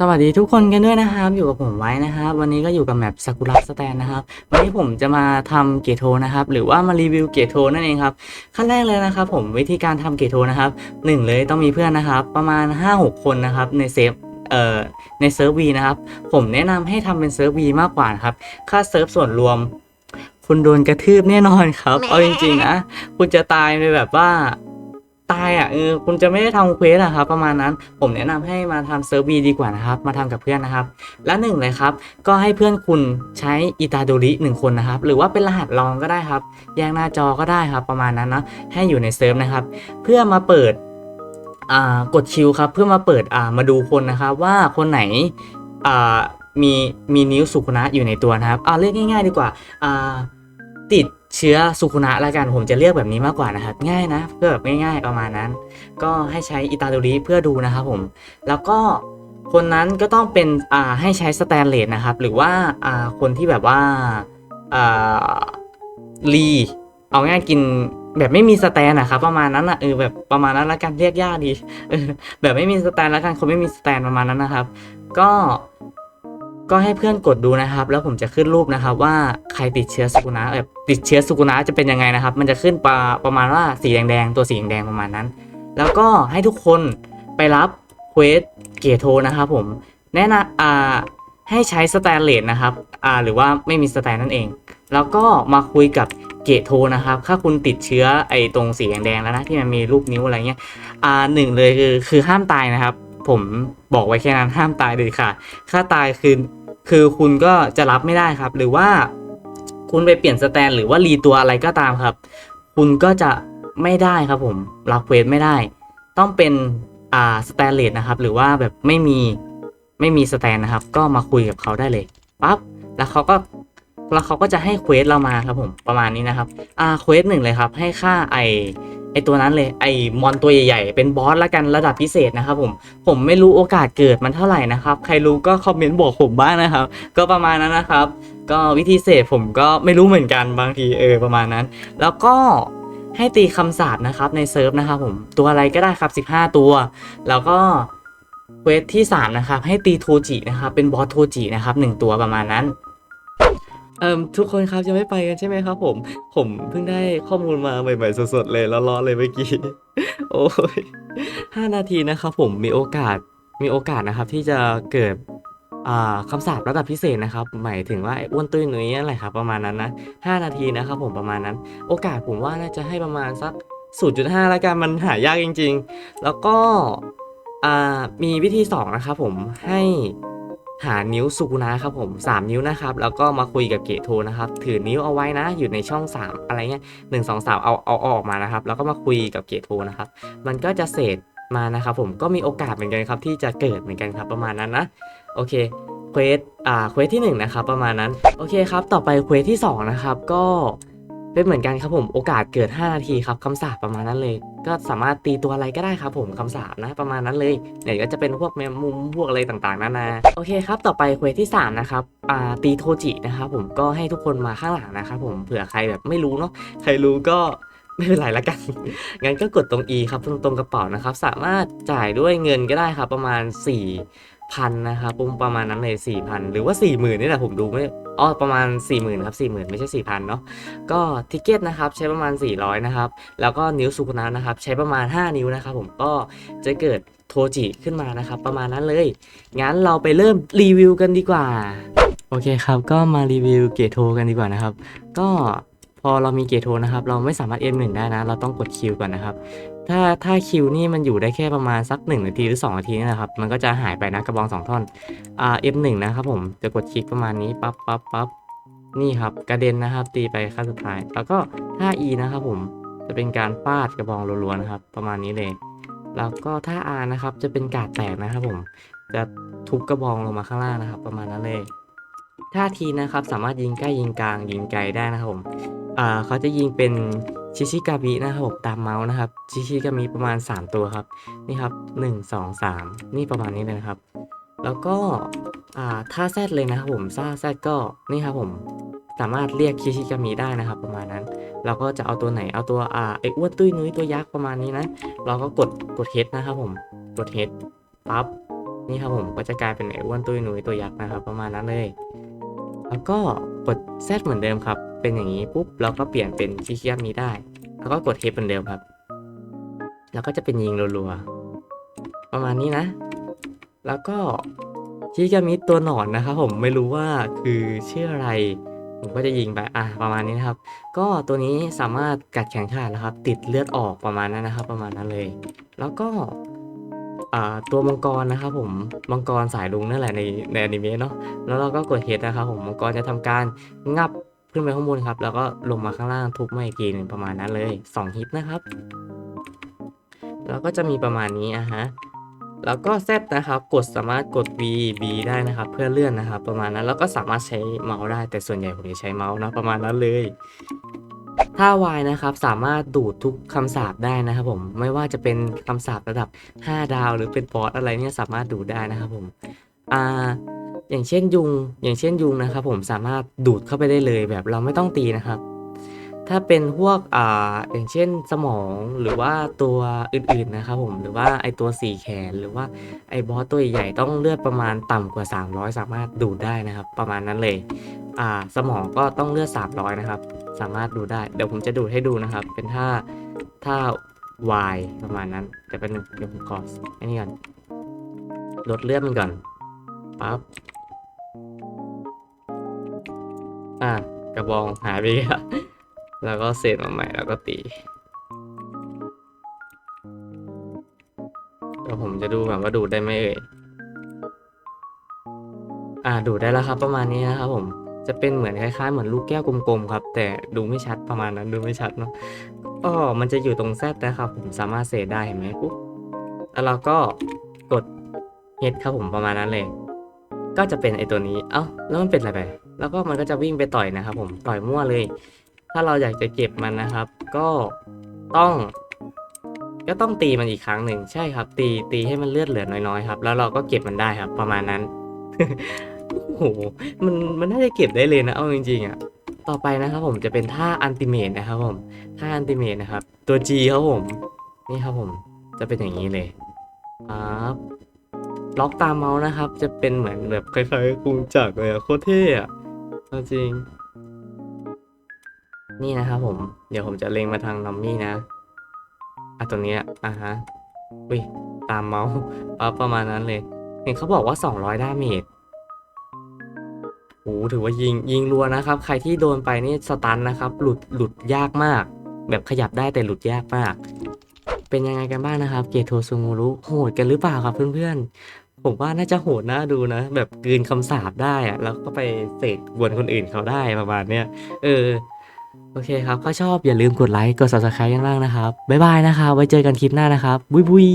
สวัสดีทุกคนกันด้วยนะครับ อยู่กับผมไว้นะครับ วันนี้ก็อยู่กับแมปซากุระสแตนนะครับ วันนี้ผมจะมาทำเกโทนะครับ หรือว่ามารีวิวเกโทนั่นเองครับ ขั้นแรกเลยนะครับ ผมวิธีการทำเกโทนะครับหนึ่งเลยต้องมีเพื่อนนะครับ ประมาณ 5-6 คนนะครับในเซฟเอ่อในเซิร์ฟวีนะครับ ผมแนะนำให้ทำเป็นเซิร์ฟวีมากกว่านะครับ ค่าเซิร์ฟส่วนรวม คุณโดนกระทืบแน่นอนครับ เอาจริงๆนะ คุณจะตายไปแบบว่า ตายอะเออคุณจะไม่ได้ทำเควสอะครับประมาณนั้นผมแนะนำให้มาทำเซิร์ฟวีดีกว่านะครับ มาทำกับเพื่อนนะครับ และหนึ่งเลยครับ ก็ให้เพื่อนคุณใช้อิตาโดริหนึ่งคนนะครับ หรือว่าเป็นรหัสรองก็ได้ครับ แยกหน้าจอก็ได้ครับ ประมาณนั้นนะให้อยู่ในเซิร์ฟนะครับ เพื่อมาเปิดอ่ากดคิวครับ เพื่อมาเปิดอ่ามาดูคนนะครับ ว่าคนไหนอ่ามีมีนิ้วสุขุนะอยู่ในตัวนะครับอ่าเรียกง่าย ๆ ดีกว่าอ่าติด เชื้อสุขุนะละกันผมจะเรียกแบบนี้มากกว่านะครับ ง่ายนะ เพื่อแบบง่ายๆประมาณนั้น ก็ให้ใช้อิตาโดริเพื่อดูนะครับผม แล้วก็คนนั้นก็ต้องเป็นอ่าให้ใช้สแตนเลสนะครับ หรือว่าอ่าคนที่แบบว่าอ่ารีเอาง่ายกินแบบไม่มีสแตนนะครับประมาณนั้นอะเออแบบประมาณนั้นละกันเรียกยากดีแบบไม่มีสแตนละกันคนไม่มีสแตนประมาณนั้นนะครับ ก็ ก็ให้เพื่อนกดดูนะครับ แล้วผมจะขึ้นรูปนะครับ ว่าใครติดเชื้อสุกุนะแบบติดเชื้อสุกุนะจะเป็นยังไงนะครับ มันจะขึ้นประประมาณว่าสีแดงๆตัวสีแดงประมาณนั้น แล้วก็ให้ทุกคนไปรับเควสเกโทนะครับผมแนะนำอ่าให้ใช้สแตนเลสนะครับอ่าหรือว่าไม่มีสแตนนั่นเอง แล้วก็มาคุยกับเกโทนะครับ ถ้าคุณติดเชื้อไอ้ตรงสีแดงๆแล้วนะที่มันมีรูปนิ้วอะไรเงี้ย อ่าหนึ่งเลยคือคือห้ามตายนะครับ ผมบอกไว้แค่นั้นห้ามตายเลยค่ะถ้าตายคือ คือคุณก็จะรับไม่ได้ครับ หรือว่าคุณไปเปลี่ยนสแตนหรือว่ารีตัวอะไรก็ตามครับ คุณก็จะไม่ได้ครับผมรับเควสไม่ได้ ต้องเป็นอ่าสแตนเลสนะครับ หรือว่าแบบไม่มีไม่มีสแตนนะครับ ก็มาคุยกับเขาได้เลยปั๊บแล้วเขาก็แล้วเขาก็จะให้เควสเรามาครับผมประมาณนี้นะครับอ่าเควสหนึ่งเลยครับ ให้ค่าไอไอ ตัวนั้นเลยไอมอนตัวใหญ่ๆ เป็นบอสละกันระดับพิเศษนะครับผมผมไม่รู้โอกาสเกิดมันเท่าไหร่นะครับ ใครรู้ก็คอมเมนต์บอกผมบ้างนะครับ ก็ประมาณนั้นนะครับ ก็วิธีเสพผมก็ไม่รู้เหมือนกันบางทีเออประมาณนั้น แล้วก็ให้ตีคำสาปนะครับในเซิร์ฟนะครับผมตัวอะไรก็ได้ครับ 15 ตัว แล้วก็เควสที่ 3 นะครับ ให้ตีโทจินะครับ เป็นบอสโทจินะครับหนึ่งตัวประมาณนั้น เอ่มทุกคนครับจะไม่ไปกันใช่ไหมครับ ผม ผมเพิ่งได้ข้อมูลมาใหม่ๆสดๆเลยร้อนๆเลยเมื่อกี้ โอ้ยห้านาทีนะครับผมมีโอกาสมีโอกาสนะครับ ที่จะเกิดคำสาประดับพิเศษนะครับ หมายถึงว่าอ้วนตุ้ยหนุ่ยอะไรครับ ประมาณนั้นนะห้านาทีนะครับผมประมาณนั้น โอกาสผมว่าน่าจะให้ประมาณสัก 0.5แล้วกันมันหายากจริง ๆ แล้วก็มีวิธีสองนะครับผมให้ หานิ้วสุกุนะครับผม 3 นิ้วนะครับ แล้วก็มาคุยกับเกโทนะครับ ถือนิ้วเอาไว้นะ อยู่ในช่อง 3 อะไรเงี้ยหนึ่งสองสามเอาเอาออกมานะครับ แล้วก็มาคุยกับเกโทนะครับ มันก็จะเศษมานะครับผม ก็มีโอกาสเหมือนกันครับที่จะเกิดเหมือนกันครับประมาณนั้นนะ โอเคเควสอ่า เควสที่1นะครับประมาณนั้น โอเคครับ ต่อไปเควสที่2นะครับ ก็ เป็นเหมือนกันครับผมโอกาสเกิด 5 นาทีครับคำสาปประมาณนั้นเลย ก็สามารถตีตัวอะไรก็ได้ครับผมคำสาปนะประมาณนั้นเลยเดี๋ยวก็จะเป็นพวกแมงมุมพวกอะไรต่างๆนานาโอเคครับต่อไปเควสที่ 3 นะครับตีโทจินะครับผมก็ให้ทุกคนมาข้างหลังนะครับผมเผื่อใครแบบไม่รู้เนาะใครรู้ก็ไม่เป็นไรละกัน งั้นก็กดตรง E ครับตรงตรงกระเป๋านะครับ สามารถจ่ายด้วยเงินก็ได้ครับ ประมาณ 4 พันนะครับปุ่มประมาณนั้นเลย4 0 0 0หรือว่า4 0,000นี่แหละผมดูไม่อ๋อประมาณ 4 0,000ครับ40,000 ไม่ใช่ 4,000เนาะก็ทิเก็ตนะครับใช้ประมาณ 400 นะครับ แล้วก็นิ้วสุกุนะนะครับ ใช้ประมาณ 5 นิ้วนะครับผมก็จะเกิดโทจิขึ้นมานะครับ ประมาณนั้นเลย งั้นเราไปเริ่มรีวิวกันดีกว่า โอเคครับ ก็มารีวิวเกตโทกันดีกว่านะครับ ก็ อเรามีเกตโทนะครับ เราไม่สามารถ M1 ได้นะ เราต้องกดคิวก่อนนะครับ ถ้าถ้าคิวนี่มันอยู่ได้แค่ประมาณสัก 1 นาทีหรือ 2 นาทีนี่แหละครับ มันก็จะหายไปนะกระบอง 2 ท่อนอ่า F1 นะครับผมจะกดคลิกประมาณนี้ปั๊บปั๊บปั๊บนี่ครับกระเด็นนะครับ ตีไปขั้นสุดท้าย แล้วก็ท่า E นะครับผมจะเป็นการฟาดกระบองรัวๆนะครับ ประมาณนี้เลย แล้วก็ท่า R นะครับจะเป็นการดแตกนะครับผมจะทุบกระบองลงมาข้างล่างนะครับ ประมาณนั้นเลยท่าทีนะครับสามารถยิงใกล้ยิงกลางยิงไกลได้นะครับผม อ่าเขาจะยิงเป็นชิชิกาบินะครับผมตามเมาส์นะครับชิชิกามิประมาณ 3 ตัวครับนี่ครับ 1 2 3 นี่ประมาณนี้เลยนะครับ แล้วก็อ่าท่าแซดเลยนะครับผมท่าแซดก็นี่ครับผมสามารถเรียกชิชิกามิได้นะครับ ประมาณนั้น เราก็จะเอาตัวไหนเอาตัวอ่าไออ้วนตุ้ยนุ้ยตัวยักษ์ประมาณนี้นะ เราก็กดกดเฮดนะครับผมกดเฮดปั๊บนี่ครับผมก็จะกลายเป็นไออ้วนตุ้ยนุ้ยตัวยักษ์นะครับ ประมาณนั้นเลย แล้วก็กด Z เหมือนเดิมครับ เป็นอย่างนี้ปุ๊บเราก็เปลี่ยนเป็นขี้เกียจนี้ได้ แล้วก็กด H เหมือนเดิมครับ แล้วก็จะเป็นยิงรัวๆ ประมาณนี้นะ แล้วก็ชิกามิตัวหนอนนะครับผมไม่รู้ว่าคือชื่ออะไร ผมก็จะยิงไปอะประมาณนี้นะครับ ก็ตัวนี้สามารถกัดแขนขาดนะครับ ติดเลือดออกประมาณนั้นนะครับ ประมาณนั้นเลย แล้วก็ ตัวมังกรนะครับผมมังกรสายลุงนั่นแหละในในอนิเมะเนาะแล้วเราก็กดเฮดนะครับผมมังกรจะทำการงับขึ้นไปข้างบนครับ แล้วก็ลงมาข้างล่างทุบมาอีกทีนึงประมาณนั้นเลย2ฮิตนะครับแล้วก็จะมีประมาณนี้อะฮะแล้วก็ Z นะครับกดสามารถกด V B ได้นะครับ เพื่อเลื่อนนะครับ ประมาณนั้นแล้วก็สามารถใช้เมาส์ได้แต่ส่วนใหญ่ผมจะใช้เมาส์นะประมาณนั้นเลย ถ้าวายนะครับสามารถดูดทุกคำสาปได้นะครับผมไม่ว่าจะเป็นคำสาประดับ 5 ดาว หรือเป็นบอสอะไรเนี่ยสามารถดูดได้นะครับผมอ่าอย่างเช่นยุง อย่างเช่นยุงนะครับผมสามารถดูดเข้าไปได้เลยแบบเราไม่ต้องตีนะครับ ถ้าเป็นพวกอ่าอย่างเช่นสมองหรือว่าตัวอื่นๆนะครับผมหรือว่าไอตัวสี่แขนหรือว่าไอบอสตัวใหญ่ต้องเลือดประมาณต่ำกว่า 300 สามารถดูดได้นะครับ ประมาณนั้นเลยอ่าสมองก็ต้องเลือด 300 นะครับ สามารถดูได้ เดี๋ยวผมจะดูดให้ดูนะครับ เป็นท่าท่า Y ประมาณนั้นแต่เป็นเดี๋ยวผมขอไอ้นี่ก่อนลดเลือดมันก่อนปั๊บอะกระบองหายไปอีกแล้ว แล้วก็เศษมาใหม่แล้วก็ตีเดี๋ยวผมจะดูแบบว่าดูดได้ไหมเอ่ยอ่าดูดได้แล้วครับ ประมาณนี้นะครับผมจะเป็นเหมือนคล้ายๆเหมือนลูกแก้วกลมๆครับ แต่ดูไม่ชัดประมาณนั้นดูไม่ชัดเนาะก็มันจะอยู่ตรงแซดนะครับผมสามารถเศษได้เห็นไหมปุ๊บแล้วเราก็กดเฮดครับผมประมาณนั้นเลย ก็จะเป็นไอตัวนี้ เอ้าแล้วมันเป็นอะไรไป แล้วก็มันก็จะวิ่งไปต่อยนะครับผมต่อยมั่วเลย ถ้าเราอยากจะเก็บมันนะครับ ก็ต้อง ก็ต้องตีมันอีกครั้งหนึ่งใช่ครับ ตีตีให้มันเลือดเหลือน้อยๆครับ แล้วเราก็เก็บมันได้ครับ ประมาณนั้น โอ้โหมันมันน่าจะเก็บได้เลยนะเอาจริงๆอะต่อไปนะครับ ผมจะเป็นท่าอันติเมตนะครับ ผมท่าอันติเมตนะครับ ตัว G ครับผม นี่ครับผมจะเป็นอย่างนี้เลยครับล็อกตามเมาส์นะครับ จะเป็นเหมือนแบบคล้ายๆกรุงจักรเลยอะโคตรเท่อะเอาจริง นี่นะครับผม เดี๋ยวผมจะเล็งมาทางนอมมี่นะ อะตัวนี้อะฮะ อุ้ย ตามเมาส์ปั๊บประมาณนั้นเลย เห็นเขาบอกว่า 200ดาเมจโอ้ถือว่ายิงยิงรัวนะครับ ใครที่โดนไปนี่สตันนะครับ หลุดหลุดยากมาก แบบขยับได้แต่หลุดยากมาก เป็นยังไงกันบ้างนะครับ เกโทซูงูรุโหดกันหรือเปล่าครับเพื่อนๆ ผมว่าน่าจะโหดน่าดูนะ แบบกลืนคำสาปได้อะแล้วก็ไปเสกกวนคนอื่นเขาได้ประมาณเนี้ย เออ โอเคครับ ถ้าชอบอย่าลืมกดไลค์ กด subscribe ข้างล่างนะครับ บ๊ายบายนะครับ ไว้เจอกันคลิปหน้านะครับ บุยบุย